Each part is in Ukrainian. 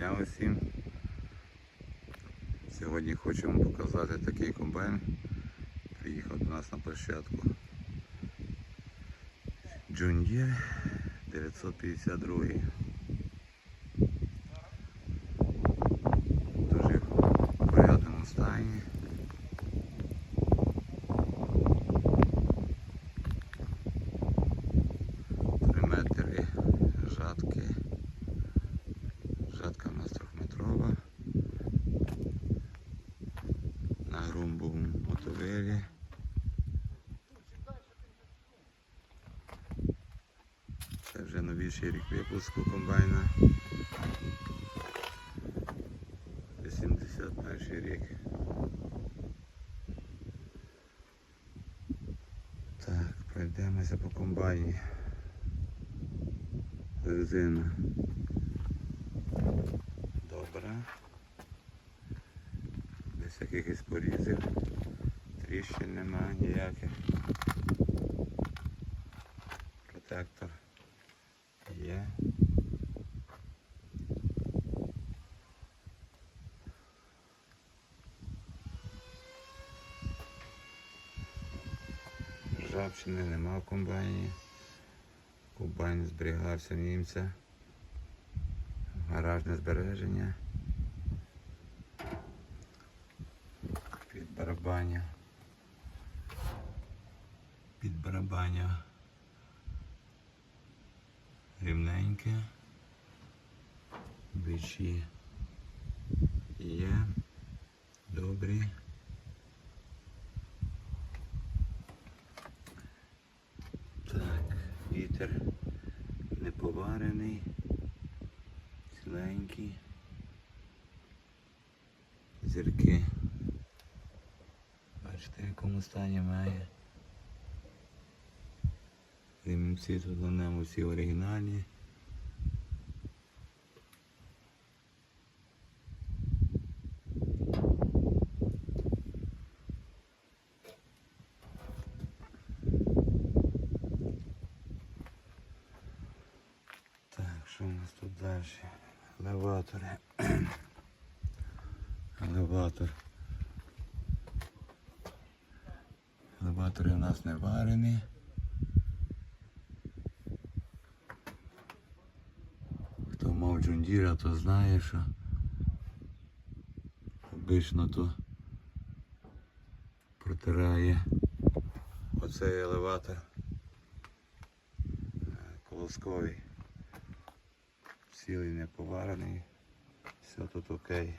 дня усім. Сьогодні хочу вам показати такий комбайн. Приїхав до нас на площадку. Джундір Deere 952. Дуже в порядному стані. Три метри жатки. Жатка у нас трьохметрова. На грумбовому мотовелі. Новіший рік випуску комбайна. 81 рік. Так, пройдемося по комбайні. Резина. Добре. Без якихось порізів. Тріщин немає ніяких. Протектор є. Ржавчини нема в комбайні. Комбайн зберігався німця. Гаражне збереження. Під барабаня. Під барабаня. Рівненьке. Бичі є. Добрі. Так, вітер неповарений, ціленький. Зірки. Бачите, в якому стані має. Ремінці тут на ньому всі оригінальні. Так, що у нас тут далі? Елеватори. Елеватор. Елеватори у нас не варені. Хто мав джундіра, то знає, що обично то протирає оцей елеватор е, колосковий. Цілий не поварений. Все тут окей.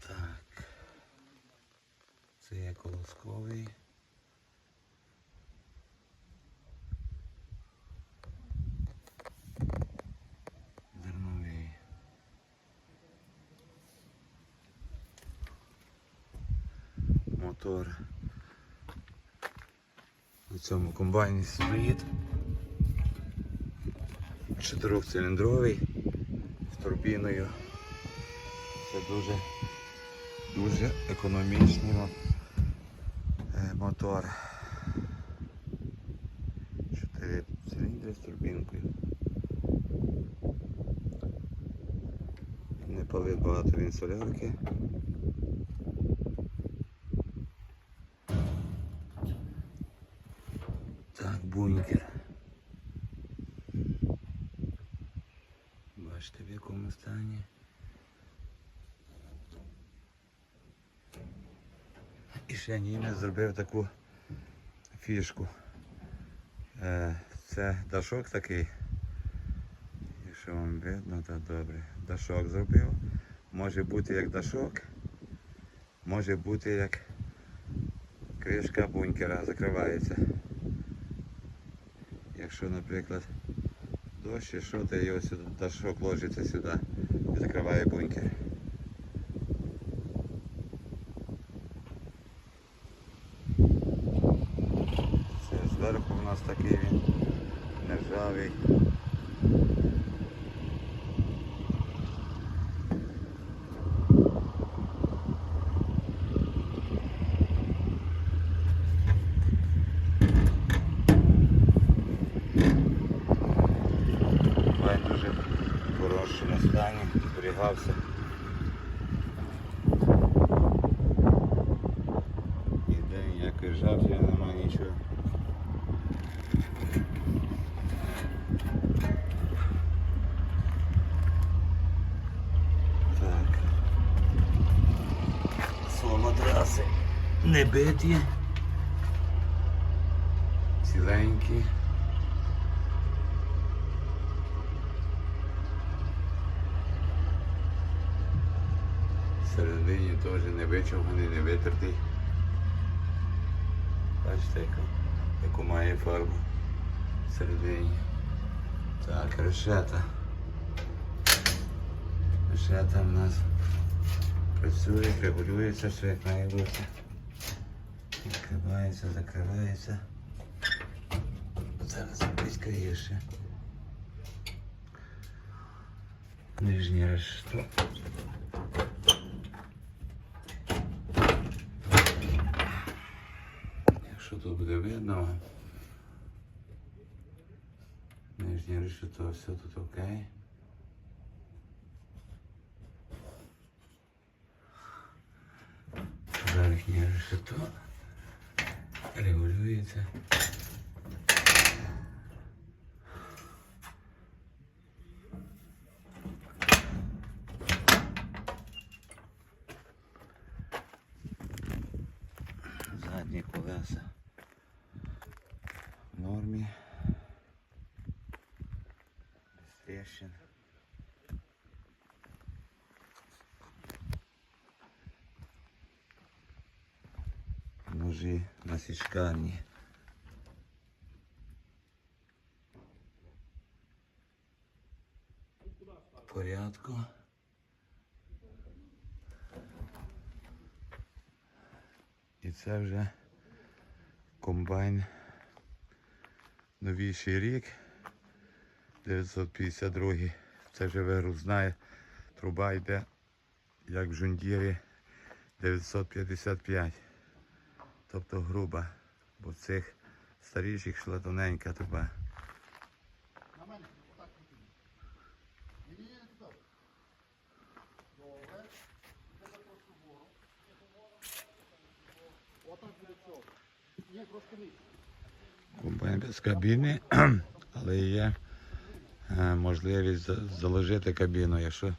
Так. Це є колосковий. Зерновий. Цьому комбайні стоїть. Чотирьохциліндровий з турбіною. Це дуже дуже економічний е, мотор. Чотири циліндри з турбінкою. Не палить багато він солярки. Бункер. Бачите, в якому стані. І ще німець зробив таку фішку. Е, Це дашок такий. Якщо вам видно, то добре. Дашок зробив. Може бути як дашок, може бути як кришка бункера закривається. Якщо, наприклад, дощ що, то його сюди дашок ложиться сюди і закриває бункер. Це зверху у нас такий він нержавий. Рвався. Ніде ніякої жабки немає нічого. Так. Соломатраси не биті. Ціленькі. Теж не вичавганий, не витертий. Бачите, яку, яку має фарбу всередині. Так, решета. Решета в нас працює, регулюється, все як має бути. Відкривається, закривається. Зараз відкриє ще. Нижнє решето. Якщо тут буде видно, нижнє решето, все тут окей. Верхнє решето регулюється. Задні колеса в нормі. Тріщин. Ножі насічкарні. В порядку. І це вже комбайн новіший рік. 952. Це вже вигрузна труба йде, як в жундірі 955. Тобто груба, бо цих старіших йшла тоненька труба. Комбайн без кабіни, але є можливість за- заложити кабіну. Якщо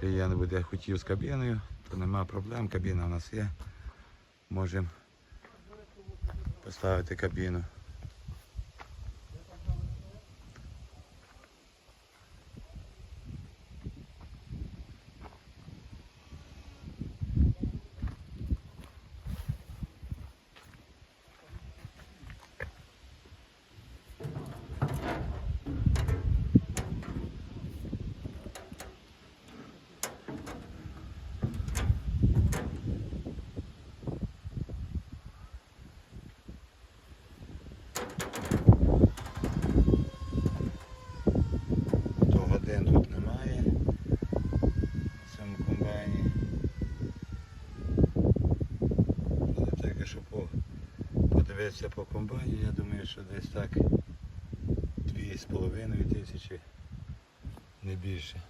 клієнт буде хотів з кабіною, то нема проблем. Кабіна у нас є. Можемо поставити кабіну. То годин тут немає в цьому комбайні. Але так, якщо по, подивитися по комбайні, я думаю, що десь так дві з половиною тисячі, не більше.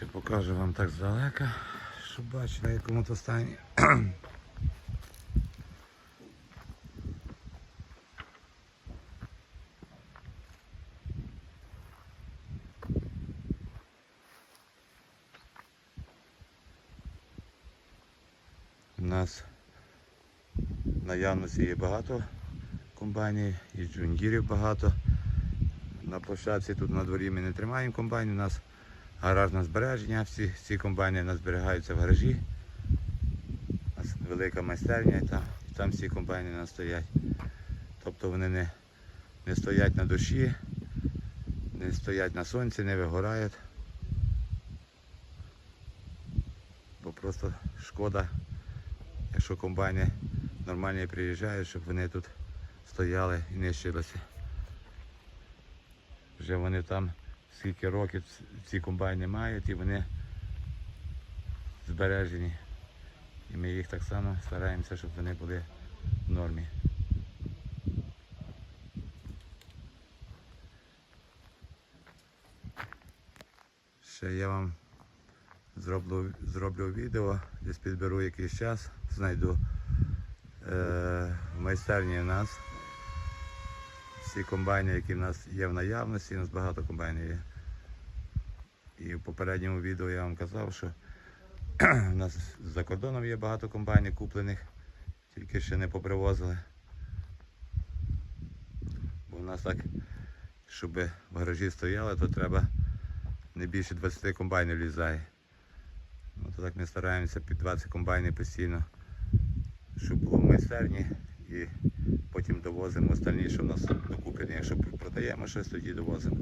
Ще покажу вам так здалека, щоб бачили, в якому то стані. У нас наявності є багато комбайнів, і джунгірів багато. На площадці тут на дворі ми не тримаємо комбайнів. У нас гаражне збереження, всі ці комбайни у нас зберігаються в гаражі. У нас велика майстерня і там, і там всі комбайни у стоять. Тобто вони не, не стоять на душі, Не стоять на сонці, не вигорають. Бо просто шкода, якщо комбайни нормальні приїжджають, щоб вони тут стояли і нищилися. Вже вони там скільки років ці комбайни мають і вони збережені. І ми їх так само стараємося, щоб вони були в нормі. Ще я вам зроблю, зроблю відео, десь підберу якийсь час, знайду е, в майстерні у нас всі комбайни, які в нас є в наявності, у нас багато комбайнів є. І в попередньому відео я вам казав, що у нас за кордоном є багато комбайнів куплених, тільки ще не попривозили. Бо у нас так, щоб в гаражі стояли, то треба не більше 20 комбайнів лізає. Ну, то так ми стараємося під 20 комбайнів постійно, щоб було в майстерні і потім довозимо остальні, що в нас докуплені. Якщо продаємо щось, тоді довозимо.